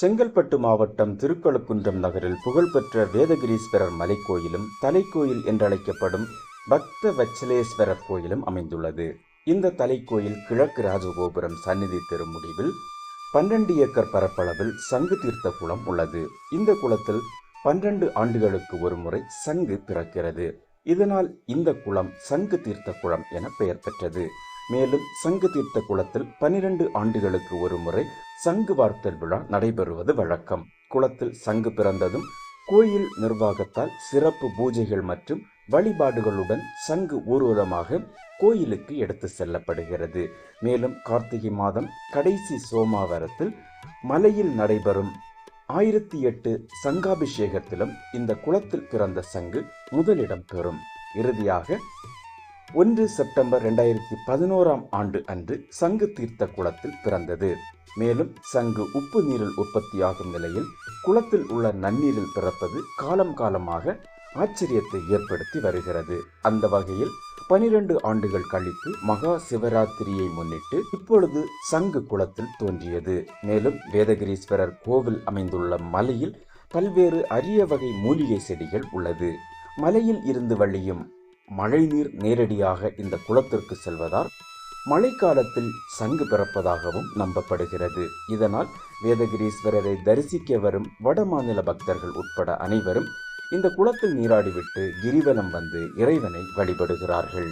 செங்கல்பட்டு மாவட்டம் திருக்கழுக்குன்றம் நகரில் புகழ்பெற்ற வேதகிரீஸ்வரர் மலைக்கோயிலும் தலைக்கோயில் என்றழைக்கப்படும் பக்த வச்சலேஸ்வரர் கோயிலும் அமைந்துள்ளது. இந்த தலைக்கோயில் கிழக்கு ராஜகோபுரம் சந்நிதி திருமுடிவில் பன்னெண்டு ஏக்கர் பரப்பளவில் சங்கு தீர்த்த குளம் உள்ளது. இந்த குளத்தில் பன்னெண்டு ஆண்டுகளுக்கு ஒரு முறை சங்கு பிறக்கிறது. இதனால் இந்த குளம் சங்கு தீர்த்த குளம் என பெயர் பெற்றது. மேலும் சங்கு தீர்த்த குளத்தில் பனிரெண்டு ஆண்டுகளுக்கு ஒரு முறை சங்கு வார்த்தல் விழா நடைபெறுவது வழக்கம். குளத்தில் சங்கு பிறந்ததும் கோயில் நிர்வாகத்தால் சிறப்பு பூஜைகள் மற்றும் வழிபாடுகளுடன் சங்கு ஊர்வலமாக கோயிலுக்கு எடுத்து செல்லப்படுகிறது. மேலும் கார்த்திகை மாதம் கடைசி சோமாவரத்தில் மலையில் நடைபெறும் ஆயிரத்தி எட்டு சங்காபிஷேகத்திலும் இந்த குளத்தில் பிறந்த சங்கு முதலிடம் பெறும். இறுதியாக ஒன்று செப்டம்பர் ரெண்டாயிரத்தி பதினோராம் ஆண்டு அன்று சங்கு தீர்த்த குளத்தில் பிறந்தது. மேலும் சங்கு உப்பு நீரில் உற்பத்தியாகும் நிலையில் குளத்தில் உள்ள நன்னீரில் பிறப்பது காலம் காலமாக ஆச்சரியத்தை ஏற்படுத்தி வருகிறது. அந்த வகையில் பனிரெண்டு ஆண்டுகள் கழித்து மகா சிவராத்திரியை முன்னிட்டு இப்பொழுது சங்கு குளத்தில் தோன்றியது. மேலும் வேதகிரீஸ்வரர் கோவில் அமைந்துள்ள மலையில் பல்வேறு அரிய வகை மூலிகை செடிகள் உள்ளது. மலையில் இருந்து வழியும் மழைநீர் நேரடியாக இந்த குளத்திற்கு செல்வதால் மழைக்காலத்தில் சங்கு பிறப்பதாகவும் நம்பப்படுகிறது. இதனால் வேதகிரீஸ்வரரை தரிசிக்க வரும் வடமாநில பக்தர்கள் உட்பட அனைவரும் இந்த குளத்தில் நீராடிவிட்டு கிரிவலம் வந்து இறைவனை வழிபடுகிறார்கள்.